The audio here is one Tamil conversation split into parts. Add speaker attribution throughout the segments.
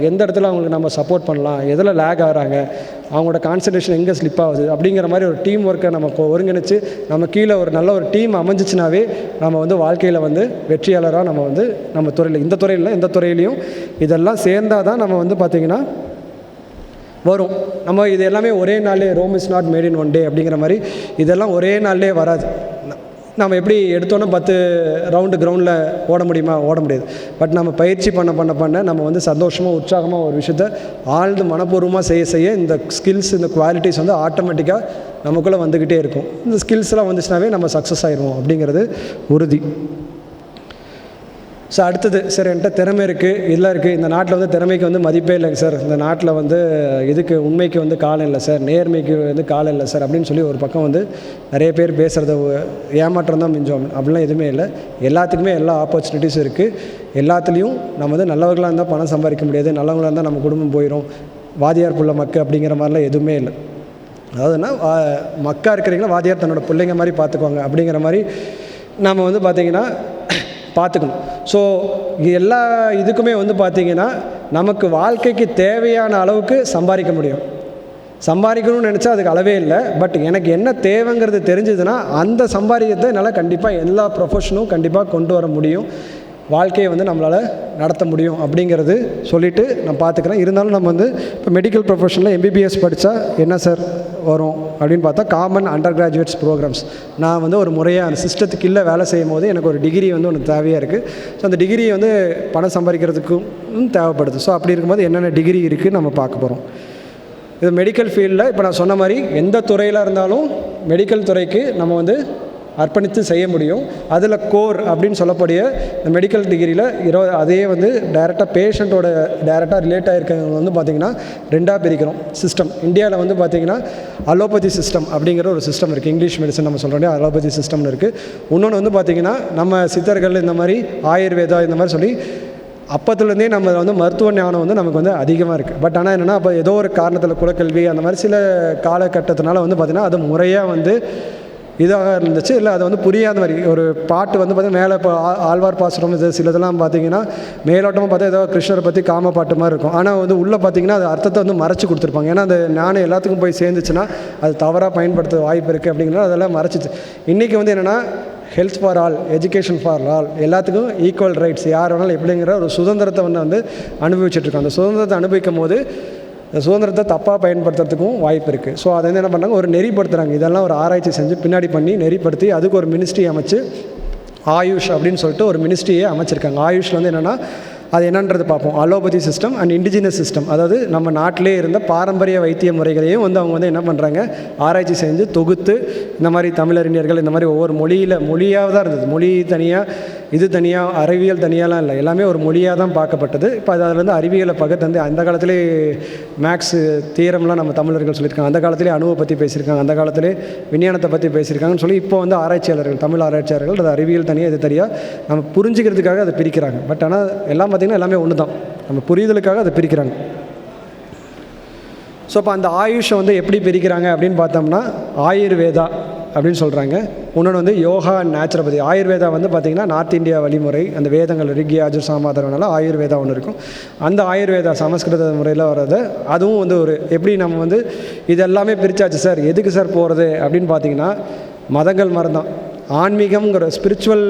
Speaker 1: எந்த இடத்துல அவங்களுக்கு நம்ம சப்போர்ட் பண்ணலாம் எதில் லேக் ஆகிறாங்க அவங்களோட கான்சன்ட்ரேஷன் எங்கே ஸ்லிப் ஆகுது அப்படிங்கிற மாதிரி ஒரு டீம் ஒர்க்கை நம்ம ஒருங்கிணைச்சு நம்ம கீழே ஒரு நல்ல ஒரு டீம் அமைஞ்சிச்சுனாவே நம்ம வந்து வாழ்க்கையில் வந்து வெற்றியாளராக நம்ம வந்து நம்ம துறையில் இந்த துறையில் எந்த துறையிலையும் இதெல்லாம் சேர்ந்தாதான் தான் நம்ம வந்து பார்த்திங்கன்னா வரும். நம்ம இது எல்லாமே ஒரே நாளே Rome is not made in one day அப்படிங்கிற மாதிரி இதெல்லாம் ஒரே நாள்லேயே வராது. நம்ம எப்படி எடுத்தோன்னே பத்து ரவுண்டு கிரவுண்டில் ஓட முடியுமா? ஓட முடியாது. பட் நம்ம பயிற்சி பண்ண பண்ண பண்ண நம்ம வந்து சந்தோஷமாக உற்சாகமாக ஒரு விஷயத்த ஆழ்ந்து மனப்பூர்வமாக செய்ய செய்ய இந்த ஸ்கில்ஸ் இந்த குவாலிட்டிஸ் வந்து ஆட்டோமேட்டிக்காக நமக்குள்ளே வந்துக்கிட்டே இருக்கும். இந்த ஸ்கில்ஸ்லாம் வந்துச்சுனாவே நம்ம சக்ஸஸ் ஆயிடுவோம் அப்படிங்கிறது உறுதி. ஸோ அடுத்தது சார் என்கிட்ட திறமை இருக்குது இதெல்லாம் இருக்குது இந்த நாட்டில் வந்து திறமைக்கு வந்து மதிப்பே இல்லைங்க சார் இந்த நாட்டில் வந்து இதுக்கு உண்மைக்கு வந்து காலம் இல்லை சார் நேர்மைக்கு வந்து காலம் இல்லை சார் அப்படின்னு சொல்லி ஒரு பக்கம் வந்து நிறைய பேர் பேசுகிறத ஏமாற்றம் தான் மிஞ்சோம். அப்படிலாம் எதுவுமே இல்லை. எல்லாத்துக்குமே எல்லா ஆப்பர்ச்சுனிட்டிஸும் இருக்குது எல்லாத்துலேயும் நம்ம வந்து நல்லவர்களாக இருந்தால் பணம் சம்பாதிக்க முடியாது. நல்லவங்களாக இருந்தால் நம்ம குடும்பம் போயிடும் வாதியார் புள்ள மக்கு அப்படிங்கிற மாதிரிலாம் எதுவுமே இல்லை. அதாவதுன்னா வா- மக்கா இருக்கிறீங்களா வாதியார் தன்னோட பிள்ளைங்க மாதிரி பார்த்துக்குவாங்க. அப்படிங்கிற மாதிரி நம்ம வந்து பார்த்திங்கன்னா பார்த்துக்கணும். ஸோ எல்லா இதுக்குமே வந்து பார்த்திங்கன்னா நமக்கு வாழ்க்கைக்கு தேவையான அளவுக்கு சம்பாதிக்க முடியும். சம்பாதிக்கணும்னு நினச்சா அதுக்கு அளவே இல்லை. பட் எனக்கு என்ன தேவைங்கிறது தெரிஞ்சதுன்னா அந்த சம்பாதிக்கத்தை என்னால் கண்டிப்பாக எல்லா ப்ரொஃபஷனும் கண்டிப்பாக கொண்டு வர முடியும். வாழ்க்கையை வந்து நம்மளால் நடத்த முடியும் அப்படிங்கிறது சொல்லிவிட்டு நான் பார்த்துக்கிறேன். இருந்தாலும் நம்ம வந்து இப்போ மெடிக்கல் ப்ரொஃபஷனில் எம்பிபிஎஸ் படித்தா என்ன சார் வரும் அப்படின்னு பார்த்தா காமன் அண்டர் கிராஜுவேட்ஸ் ப்ரோக்ராம்ஸ் நான் வந்து ஒரு முறையாக அந்த சிஸ்டத்துக்கு இல்லை வேலை செய்யும் போது எனக்கு ஒரு டிகிரி வந்து ஒன்று தேவையாக இருக்குது ஸோ அந்த டிகிரி வந்து பணம் சம்பாதிக்கிறதுக்கும் தேவைப்படுது. ஸோ அப்படி இருக்கும்போது என்னென்ன டிகிரி இருக்குது நம்ம பார்க்க போகிறோம் இது மெடிக்கல் ஃபீல்டில் இப்போ நான் சொன்ன மாதிரி எந்த துறையில் இருந்தாலும் மெடிக்கல் துறைக்கு நம்ம வந்து அர்ப்பணித்து செய்ய முடியும். அதில் கோர் அப்படின்னு சொல்லக்கூடிய இந்த மெடிக்கல் டிகிரியில் இருபது அதே வந்து டைரெக்டாக பேஷண்ட்டோட டைரெக்டாக ரிலேட் ஆகிருக்கிறவங்க வந்து பார்த்திங்கன்னா ரெண்டாக பிரிக்கிறோம். சிஸ்டம் இந்தியாவில் வந்து பார்த்திங்கன்னா அலோபதி சிஸ்டம் அப்படிங்கிற ஒரு சிஸ்டம் இருக்குது இங்கிலீஷ் மெடிசன் நம்ம சொல்கிறோம் அலோபதி சிஸ்டம்னு இருக்குது இன்னொன்று வந்து பார்த்திங்கன்னா நம்ம சித்தர்கள் இந்த மாதிரி ஆயுர்வேதா இந்த மாதிரி சொல்லி அப்பத்துலேருந்தே நம்ம வந்து மருத்துவ ஞானம் வந்து நமக்கு வந்து அதிகமாக இருக்குது பட் ஆனால் என்னென்னா அப்போ ஏதோ ஒரு காரணத்தில் குலக்கல்வி அந்த மாதிரி சில காலகட்டத்தினால வந்து பார்த்திங்கன்னா அது முறையாக வந்து இதாக இருந்துச்சு. இல்லை அது வந்து புரியாத மாதிரி. ஒரு பாட்டு வந்து பார்த்தீங்கன்னா மேலே இப்போ ஆழ்வார் பாசுரம் இது சிலதெல்லாம் பார்த்தீங்கன்னா மேலோட்டமாக பார்த்தா ஏதோ கிருஷ்ணரை பற்றி காம பாட்டு மாதிரி இருக்கும். ஆனால் வந்து உள்ளே பார்த்தீங்கன்னா அது அர்த்தத்தை வந்து மறைச்சு கொடுத்துருப்பாங்க. ஏன்னா அந்த ஞானம் எல்லாத்துக்கும் போய் சேர்ந்துச்சுன்னா அது தவறாக பயன்படுத்த வாய்ப்பு இருக்குது அப்படிங்கிறனால அதெல்லாம் மறைச்சிச்சு. இன்றைக்கி வந்து என்னென்னா health for all education for all எல்லாத்துக்கும் ஈக்குவல் ரைட்ஸ் யார் வேணாலும் எப்படிங்கிற ஒரு சுதந்திரத்தை வந்து வந்து அனுபவிச்சுட்ருக்கோம் அந்த சுதந்திரத்தை அனுபவிக்கும் போது இந்த சுதந்திரத்தை தப்பாக பயன்படுத்துறதுக்கும் வாய்ப்பு இருக்குது ஸோ அதை வந்து என்ன பண்ணாங்க ஒரு நெறிப்படுத்துகிறாங்க இதெல்லாம் ஒரு ஆராய்ச்சி செஞ்சு பின்னாடி பண்ணி நெறிப்படுத்தி அதுக்கு ஒரு மினிஸ்ட்ரி அமைச்சு ஆயுஷ் அப்படின்னு சொல்லிட்டு ஒரு மினிஸ்ட்ரியே அமைச்சிருக்காங்க. ஆயுஷில் வந்து என்னென்னா அது என்னன்றது பார்ப்போம். Allopathy system and indigenous system அதாவது நம்ம நாட்டிலே இருந்த பாரம்பரிய வைத்திய முறைகளையும் வந்து அவங்க வந்து என்ன பண்ணுறாங்க ஆராய்ச்சி செஞ்சு தொகுத்து இந்த மாதிரி தமிழறிஞர்கள் இந்த மாதிரி ஒவ்வொரு மொழியில் மொழியாக தான் இருந்தது. மொழி தனியாக இது தனியாக அறிவியல் தனியாலாம் இல்லை. எல்லாமே ஒரு மொழியாக தான் பார்க்கப்பட்டது. இப்போ அதில் வந்து அறிவியலை பக்கத்து வந்து அந்த காலத்திலே மேக்ஸ் தீரம்லாம் நம்ம தமிழர்கள் சொல்லியிருக்காங்க. அந்த காலத்திலே அணுவை பற்றி பேசியிருக்காங்க. அந்த காலத்திலே விஞ்ஞானத்தை பற்றி பேசியிருக்காங்கன்னு சொல்லி இப்போ வந்து ஆராய்ச்சியாளர்கள் தமிழ் ஆராய்ச்சியாளர்கள் அது அறிவியல் தனியாக இது தனியாக நம்ம புரிஞ்சுக்கிறதுக்காக அதை பிரிக்கிறாங்க. பட் ஆனால் எல்லாம் பார்த்திங்கன்னா எல்லாமே ஒன்று தான். நம்ம புரிதலுக்காக அதை பிரிக்கிறாங்க. ஸோ அப்போ அந்த ஆயுஷை வந்து எப்படி பிரிக்கிறாங்க அப்படின்னு பார்த்தோம்னா ஆயுர்வேதா அப்படின்னு சொல்கிறாங்க இன்னொன்று வந்து யோகா அண்ட் நேச்சுரோபதி ஆயுர்வேதா வந்து பார்த்திங்கன்னா நார்த் இந்தியா வழிமுறை அந்த வேதங்கள் ரிக்கி அஜுர் சாமாதரனால ஆயுர்வேதா ஒன்று இருக்கும். அந்த ஆயுர்வேதா சமஸ்கிருத முறையில் வர்றது அதுவும் வந்து ஒரு எப்படி நம்ம வந்து இது எல்லாமே பிரிச்சாச்சு சார் எதுக்கு சார் போகிறது அப்படின்னு பார்த்தீங்கன்னா மதங்கள் மறந்தான் ஆன்மீகம்ங்கிற ஸ்பிரிச்சுவல்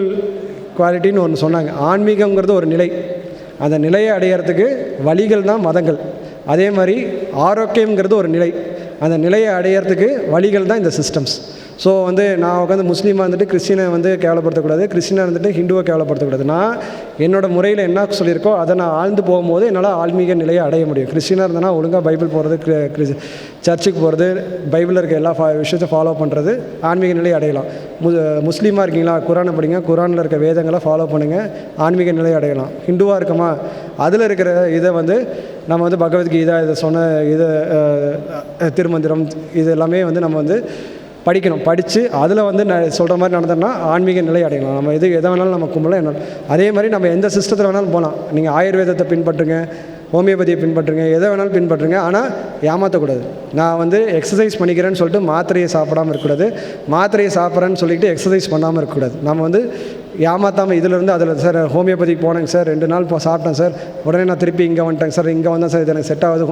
Speaker 1: குவாலிட்டின்னு ஒன்று சொன்னாங்க. ஆன்மீகங்கிறது ஒரு நிலை. அந்த நிலையை அடையிறதுக்கு வழிகள் தான் மதங்கள். அதே மாதிரி ஆரோக்கியங்கிறது ஒரு நிலை. அந்த நிலையை அடையிறதுக்கு வழிகள் தான் இந்த சிஸ்டம்ஸ் ஸோ வந்து நான் உட்காந்து முஸ்லீமாக இருந்துட்டு கிறிஸ்டினை வந்து கேவலப்படுத்தக்கூடாது. கிறிஸ்டினாக இருந்துட்டு ஹிந்துவை கேவலப்படுத்தக்கூடாது. நான் என்னோட முறையில் என்ன சொல்லியிருக்கோ அதை நான் ஆழ்ந்து போகும்போது என்னால் ஆன்மீக நிலையை அடைய முடியும். கிறிஸ்டினாக இருந்தேன்னா ஒழுங்காக பைபிள் போகிறது சர்ச்சுக்கு போகிறது பைபிளில் இருக்க எல்லா ஃபா விஷயத்தையும் ஃபாலோ பண்ணுறது ஆன்மீக நிலையை அடையலாம். மு முஸ்லீமாக இருக்கீங்களா? குரானை படிங்க. குரானில் இருக்க வேதங்களை ஃபாலோ பண்ணுங்கள் ஆன்மீக நிலையை அடையலாம். ஹிந்துவாக இருக்கமா? அதில் இருக்கிற இதை வந்து நம்ம வந்து பகவத்கீதா இதை சொன்ன இது திருமந்திரம் இது எல்லாமே வந்து நம்ம வந்து படிக்கணும். படித்து அதில் வந்து நான் சொல்கிற மாதிரி நடந்தோம்னா ஆன்மீக நிலை அடையலாம். நம்ம எது எதை வேணாலும் நம்ம கும்பலாம் என்ன அதே மாதிரி நம்ம எந்த சிஸ்டத்தில் வேணாலும் போகலாம் நீங்கள் ஆயுர்வேதத்தை பின்பற்றுங்க ஹோமியோபதியை பின்பற்றுங்க எதை வேணாலும் பின்பற்றுங்க. ஆனால் ஏமாற்றக்கூடாது நான் வந்து எக்ஸசைஸ் பண்ணிக்கிறேன்னு சொல்லிட்டு மாத்திரையை சாப்பிடாமல் இருக்கக்கூடாது. மாத்திரையை சாப்பிட்றேன்னு சொல்லிட்டு எக்ஸசைஸ் பண்ணாமல் இருக்கக்கூடாது. நம்ம வந்து ஏமாத்தாமல் இதிலிருந்து அதில் சார் ஹோமியோபதிக்கு போனேங்க சார் ரெண்டு நாள் இப்போ சாப்பிட்டேன் சார். உடனே நான் திருப்பி இங்கே வந்துட்டேங்க சார். இங்கே வந்தேன் சார் இது எனக்கு செட் ஆகுது.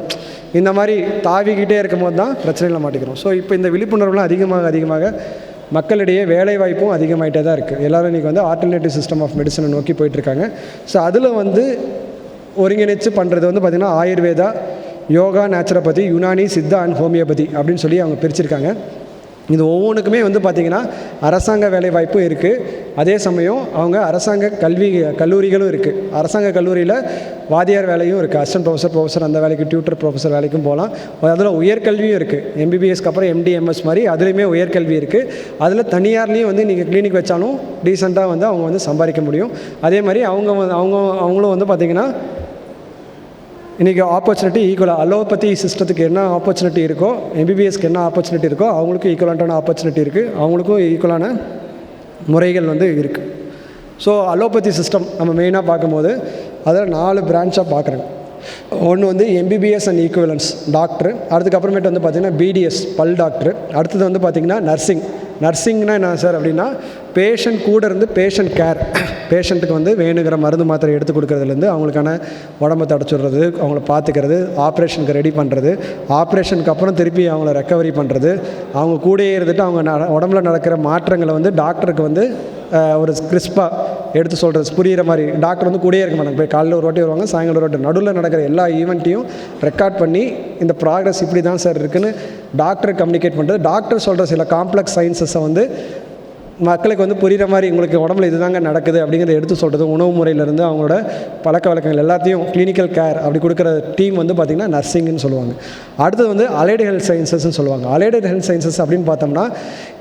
Speaker 1: இந்த மாதிரி தாவிக்கிட்டே இருக்கும்போது தான் பிரச்சனையில் மாட்டிக்கிறோம். ஸோ இப்போ இந்த விழிப்புணர்வுலாம் அதிகமாக அதிகமாக மக்களிடையே வேலை வாய்ப்பும் அதிகமாகிட்டே தான் இருக்குது எல்லோரும் இன்றைக்கி வந்து ஆல்டர்னேட்டிவ் சிஸ்டம் ஆஃப் மெடிசனை நோக்கி போயிட்டுருக்காங்க. ஸோ அதில் வந்து ஒருங்கிணைச்சு பண்ணுறது வந்து பார்த்திங்கன்னா Ayurveda yoga naturopathy Unani Siddha and homeopathy அப்படின்னு சொல்லி அவங்க பிரிச்சிருக்காங்க. இது ஒவ்வொன்றுக்குமே வந்து பார்த்திங்கன்னா அரசாங்க வேலைவாய்ப்பும் இருக்குது அதே சமயம் அவங்க அரசாங்க கல்வி கல்லூரிகளும் இருக்குது அரசாங்க கல்லூரியில் வாத்தியார் வேலையும் இருக்குது அசிஸ்டன்ட் ப்ரொஃபஸர் ப்ரொஃபஸர் அந்த வேலைக்கு டியூட்டர் ப்ரொஃபஸர் வேலைக்கும் போகலாம் அதில் உயர்கல்வியும் இருக்குது எம்பிபிஎஸ்க்கு அப்புறம் எம்டிஎம்எஸ் மாதிரி அதுலேயுமே உயர்கல்வி இருக்குது அதில் தனியார்லேயும் வந்து நீங்கள் கிளினிக் வச்சாலும் டீசெண்டாக வந்து அவங்க வந்து சம்பாதிக்க முடியும். அதே மாதிரி அவங்க வந்து அவங்க அவங்களும் வந்து பார்த்திங்கன்னா இன்றைக்கி ஆப்பர்ச்சுனிட்டி ஈக்குவலாக அலோபதி சிஸ்டத்துக்கு என்ன ஆப்பர்ச்சுனிட்டி இருக்கோ எம்பிபிஎஸ்க்கு என்ன ஆப்பர்ச்சுனிட்டி இருக்கோ அவங்களுக்கும் ஈக்குவலான ஆப்பர்ச்சுனிட்டி இருக்குது அவங்களுக்கும் ஈக்குவலான முறைகள் வந்து இருக்குது ஸோ அலோபதி சிஸ்டம் நம்ம மெயினாக பார்க்கும்போது அதில் நாலு பிரான்ச்சாக பார்க்குறேன். ஒன்று வந்து எம்பிபிஎஸ் அண்ட் ஈக்குவலன்ஸ் டாக்டர் அதுக்கப்புறமேட்டு வந்து பார்த்திங்கன்னா பிடிஎஸ் பல் டாக்டர் அடுத்தது வந்து பார்த்திங்கன்னா நர்சிங் நர்சிங்னா என்ன சார் அப்படின்னா பேஷண்ட் கூட இருந்து பேஷண்ட் கேர் பேஷண்ட்டுக்கு வந்து வேணுங்கிற மருந்து மாத்திரை எடுத்து கொடுக்குறதுலேருந்து அவங்களுக்கான உடம்பை தடைச்சிடுறது அவங்கள பார்த்துக்கிறது ஆப்ரேஷனுக்கு ரெடி பண்ணுறது ஆப்ரேஷனுக்கு அப்புறம் திருப்பி அவங்கள ரெக்கவரி பண்ணுறது அவங்க கூடயே இருந்துட்டு அவங்க நட உடம்புல நடக்கிற மாற்றங்களை வந்து டாக்டருக்கு வந்து ஒரு கிறிஸ்பாக எடுத்து சொல்கிறது புரிகிற மாதிரி. டாக்டர் வந்து கூடயே இருக்க மாட்டாங்க. போய் காலையில் ஒரு வாட்டி வருவாங்க சாயங்காலம் ஒரு வாட்டி. நடுவில் நடக்கிற எல்லா ஈவெண்ட்டையும் ரெக்கார்ட் பண்ணி இந்த ப்ராக்ரஸ் இப்படி தான் சார் இருக்குதுன்னு டாக்டர் கம்யூனிகேட் பண்ணுறது டாக்டர் சொல்கிற சில காம்ப்ளெக்ஸ் சயின்சஸை வந்து மக்களுக்கு வந்து புரிகிற மாதிரி உங்களுக்கு உடம்புல இதுதாங்க நடக்குது அப்படிங்கிறத எடுத்து சொல்கிறது உணவு முறையிலேருந்து அவங்களோட பழக்க வழக்கங்கள் எல்லாத்தையும் கிளினிக்கல் கேர் அப்படி கொடுக்குற டீம் வந்து பார்த்திங்கன்னா நர்சிங்னு சொல்லுவாங்க. அடுத்தது வந்து அலைடு ஹெல்த் சயின்சஸ்ன்னு சொல்லுவாங்க. அலைடு ஹெல்த் சயின்சஸ் அப்படின்னு பார்த்தோம்னா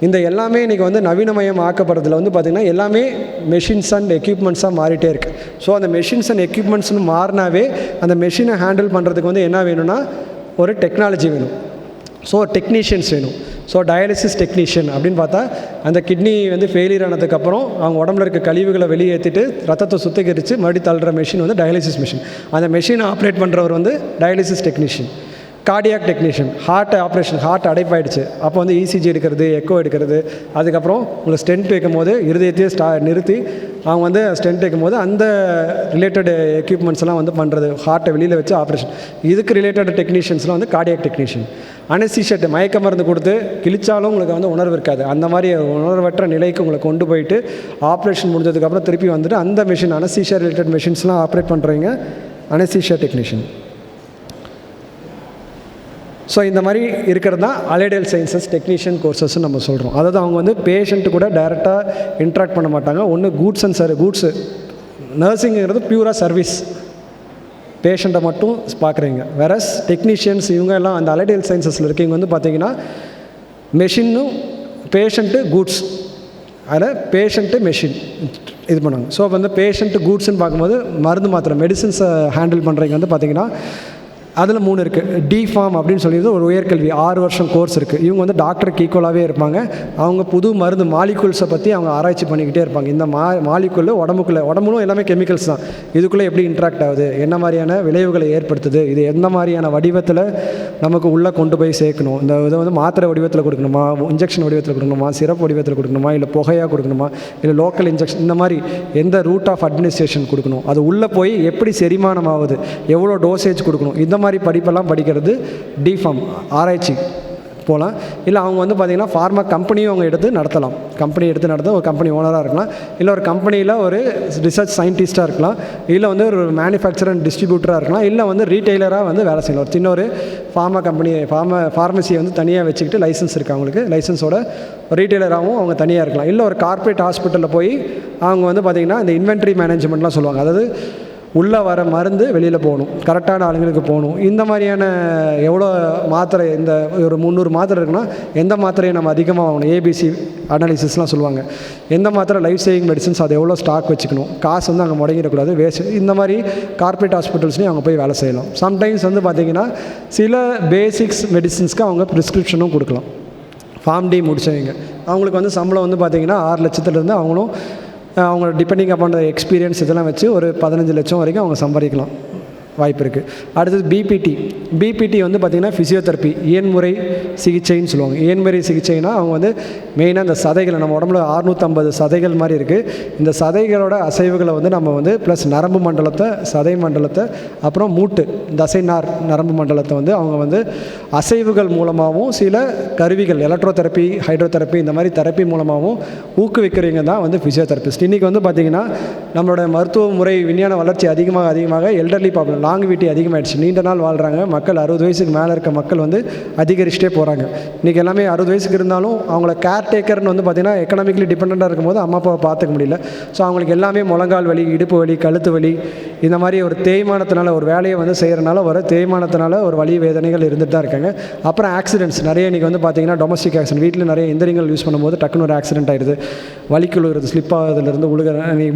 Speaker 1: இந்த எல்லாமே இன்றைக்கி வந்து நவீனமயம் ஆக்கப்படுறதுல வந்து பார்த்திங்கன்னா எல்லாமே மெஷின்ஸ் அண்ட் எக்யூப்மெண்ட்ஸாக மாறிட்டே இருக்குது ஸோ அந்த மெஷின்ஸ் அண்ட் எக்யூப்மெண்ட்ஸ்னு மாறினாவே அந்த மெஷினை ஹேண்டில் பண்ணுறதுக்கு வந்து என்ன வேணும்னா ஒரு டெக்னாலஜி வேணும். ஸோ டெக்னீஷியன்ஸ் வேணும். ஸோ டயாலிசிஸ் டெக்னீஷியன் அப்படின்னு பார்த்தா அந்த கிட்னி வந்து ஃபெயிலியர் ஆனதுக்கப்புறம் அவங்க உடம்புல இருக்க கழிவுகளை வெளியேற்றிட்டு ரத்தத்தை சுத்திகரித்து மறுபடி தள்ளுற மிஷின் வந்து டயாலிசிஸ் மிஷின் அந்த மிஷினை ஆப்ரேட் பண்ணுறவர் வந்து dialysis technician cardiac technician heart operation heart அடைப்பாயிடுச்சு. அப்போ வந்து இசிஜி எடுக்கிறது எக்கோ எடுக்கிறது. அதுக்கப்புறம் உங்களை ஸ்டென்ட் வைக்கும் போது இருதயத்தையே ஸ்டா நிறுத்தி அவங்க வந்து ஸ்டென்ட் வைக்கும் போது அந்த ரிலேட்டட் எக்யூப்மெண்ட்ஸ்லாம் வந்து பண்ணுறது ஹார்ட்டை வெளியில் வச்சு ஆப்ரேஷன் இதுக்கு ரிலேட்டட் டெக்னீஷியன்ஸ்லாம் வந்து கார்டியாக் டெக்னீஷியன் அனஸ்தீஷியட் மயக்க மருந்து கொடுத்து கிழிச்சாலும் உங்களுக்கு வந்து உணர்வு இருக்காது. அந்த மாதிரி உணர்வற்ற நிலைக்கு உங்களை கொண்டு போயிட்டு ஆப்ரேஷன் முடிஞ்சதுக்கப்புறம் திருப்பி வந்துட்டு அந்த மிஷின் அனசிஷா ரிலேட்டட் மிஷின்ஸ்லாம் ஆப்ரேட் பண்ணுறவங்க அனசிஷா டெக்னீஷியன் ஸோ இந்த மாதிரி இருக்கிறது தான் அலைடல் சயின்சஸ் டெக்னீஷியன் கோர்சஸ் நம்ம சொல்கிறோம் அதாவது அவங்க வந்து பேஷண்ட்டு கூட டைரெக்டாக இன்ட்ராக்ட் பண்ண மாட்டாங்க. ஒன்று கூட்ஸ் அண்ட் சர் கூட்ஸு நர்சிங்கிறது பியூராக சர்வீஸ் பேஷண்ட்டை மட்டும் பார்க்குறீங்க. வேறஸ் டெக்னீஷியன்ஸ் இவங்க எல்லாம் அந்த அலைடல் சயின்சஸில் இருக்கீங்க வந்து பார்த்தீங்கன்னா மெஷின்னும் பேஷண்ட்டு கூட்ஸ் அதில் பேஷண்ட்டு மெஷின் இது பண்ணுவாங்க. ஸோ வந்து பேஷண்ட்டு கூட்ஸ்ன்னு பார்க்கும்போது மருந்து மாத்திரை மெடிசின்ஸை ஹேண்டில் பண்ணுறவங்க வந்து பார்த்தீங்கன்னா அதில் மூணு இருக்குது டி ஃபார்ம் அப்படின்னு சொல்லி ஒரு உயர்கல்வி ஆறு வருஷம் கோர்ஸ் இருக்குது இவங்க வந்து டாக்டருக்கு ஈக்குவலாகவே இருப்பாங்க. அவங்க புது மருந்து மாலிகுல்ஸை பற்றி அவங்க ஆராய்ச்சி பண்ணிக்கிட்டே இருப்பாங்க. இந்த மா மாலிகுல் உடம்புக்குள்ளே உடம்புலும் எல்லாமே கெமிக்கல்ஸ் தான். இதுக்குள்ளே எப்படி இன்ட்ராக்ட் ஆகுது? என்ன மாதிரியான விளைவுகளை ஏற்படுத்துது? இது எந்த மாதிரியான வடிவத்தில் நமக்கு உள்ளே கொண்டு போய் சேர்க்கணும்? இந்த இதை வந்து மாத்திரை வடிவத்தில் கொடுக்கணுமா? இன்ஜெக்ஷன் வடிவத்தில் கொடுக்கணுமா? சிறப்பு வடிவத்தில் கொடுக்கணுமா? இல்லை புகையாக கொடுக்கணுமா? இல்லை லோக்கல் இன்ஜெக்ஷன் இந்த மாதிரி எந்த ரூட் ஆஃப் அட்மினிஸ்ட்ரேஷன் கொடுக்கணும்? அது உள்ளே போய் எப்படி செரிமானம் ஆகுது? எவ்வளோ டோசேஜ் கொடுக்கணும்? இந்த மாதிரி படிப்பெல்லாம் படிக்கிறது டிஃபார்ம் ஆராய்ச்சி போகலாம் இல்லை அவங்க வந்து பார்த்திங்கன்னா ஃபார்மா கம்பெனியும் அவங்க எடுத்து நடத்தலாம். கம்பெனி எடுத்து நடத்த ஒரு கம்பெனி ஓனராக இருக்கலாம். இல்லை ஒரு கம்பெனியில் ஒரு ரிசர்ச் சயின்டிஸ்ட்டாக இருக்கலாம். இல்லை வந்து ஒரு மேனுஃபேக்சர் அண்ட் டிஸ்ட்ரிபியூட்டராக இருக்கலாம். இல்லை வந்து ரீட்டெய்லராக வந்து வேலை செய்யலாம். ஒரு சின்ன ஒரு ஃபார்மா கம்பெனி ஃபார்மா ஃபார்மசியை வந்து தனியாக வச்சுக்கிட்டு லைசன்ஸ் இருக்குது அவங்களுக்கு. லைசன்ஸோட ரீட்டெய்லராகவும் அவங்க தனியாக இருக்கலாம். இல்லை ஒரு கார்ப்பரேட் ஹாஸ்பிட்டலில் போய் அவங்க வந்து பார்த்திங்கன்னா இந்த இன்வென்ட்ரி மேனேஜ்மெண்ட்லாம் சொல்லுவாங்க. அதாவது உள்ளே வர மருந்து வெளியில் போகணும். கரெக்டான ஆளுங்களுக்கு போகணும். இந்த மாதிரியான எவ்வளோ மாத்திரை இந்த ஒரு முந்நூறு மாத்திரை இருக்குன்னா எந்த மாத்திரையை நம்ம அதிகமாக வாங்கணும்? ஏபிசி அனாலிசிஸ்லாம் சொல்லுவாங்க. எந்த மாத்திரை லைஃப் சேவிங் மெடிசன்ஸ் அதை எவ்வளோ ஸ்டாக் வச்சுக்கணும்? காசு வந்து அங்கே முடங்கிடக்கூடாது வேஸ்ட் இந்த மாதிரி கார்பரேட் ஹாஸ்பிட்டல்ஸ்லையும் அவங்க போய் வேலை செய்யலாம். சம்டைம்ஸ் வந்து பார்த்திங்கன்னா சில பேசிக்ஸ் மெடிசின்ஸ்க்கு அவங்க ப்ரிஸ்கிரிப்ஷனும் கொடுக்கலாம். ஃபார்ம் டி முடிச்சவங்க. அவங்களுக்கு வந்து சம்பளம் வந்து பார்த்திங்கன்னா ஆறு லட்சத்துலேருந்து அவங்களும் அவங்க டிபெண்டிங் அப்பான் எக்ஸ்பீரியன்ஸ் இதெல்லாம் வச்சு ஒரு பதினஞ்சு லட்சம் வரைக்கும் அவங்க சம்பாதிக்கலாம். வாய்ப்பு இருக்குது அடுத்தது பிபிடி பிபிடி வந்து பார்த்திங்கன்னா ஃபிசியோதெரப்பி இயன்முறை சிகிச்சைன்னு சொல்லுவாங்க. இயன்முறை சிகிச்சைனா அவங்க வந்து மெயினாக இந்த சதைகளை நம்ம உடம்புல அறுநூற்றம்பது சதைகள் மாதிரி இருக்குது இந்த சதைகளோட அசைவுகளை வந்து நம்ம வந்து ப்ளஸ் நரம்பு மண்டலத்தை சதை மண்டலத்தை அப்புறம் மூட்டு தசை நார் நரம்பு மண்டலத்தை வந்து அவங்க வந்து அசைவுகள் மூலமாகவும் சில கருவிகள் எலக்ட்ரோதெரப்பி ஹைட்ரோதெரப்பி இந்த மாதிரி தெரப்பி மூலமாகவும் ஊக்குவிக்கிறவங்க தான் வந்து ஃபிசியோதெரபிஸ்ட் இன்றைக்கி வந்து பார்த்திங்கன்னா நம்மளோட மருத்துவ முறை விஞ்ஞான வளர்ச்சி அதிகமாக அதிகமாக எல்டர்லி ப்ராப்ளம் லாங்குவிட்டி அதிகமாகிடுச்சு நீண்ட நாள் வாழ்கிறாங்க மக்கள் அறுபது வயசுக்கு மேலே இருக்க மக்கள் வந்து அதிகரிச்சுட்டே போகிறாங்க இன்றைக்கி எல்லாமே அறுபது வயசுக்கு இருந்தாலும் அவங்கள கேர் டேக்கர்னு வந்து பார்த்திங்கன்னா எக்கனாமிக்கலி டிபெண்ட்டாக இருக்கும்போது அம்மா அப்பாவை பார்த்துக்க முடியல. ஸோ அவங்களுக்கு எல்லாமே முழங்கால் வலி இடுப்பு வலி கழுத்து வலி இந்த மாதிரி ஒரு தேய்மானத்தினால ஒரு வேலையை வந்து செய்கிறனால வர தேய்மானத்தினால ஒரு வலி வேதனைகள் இருந்துட்டு தான் இருக்காங்க. அப்புறம் ஆக்சிடென்ட்ஸ் நிறைய இன்றைக்கி வந்து பார்த்திங்கன்னா டொமஸ்டிக் ஆக்சிடென்ட் வீட்டில் நிறைய எந்திரங்கள் யூஸ் பண்ணும்போது டக்குன்னு ஒரு ஆக்சிடென்ட் ஆகிடுது வலிக்குழுகிறது ஸ்லிப் ஆகிறதுலேருந்து உழுகிற நீ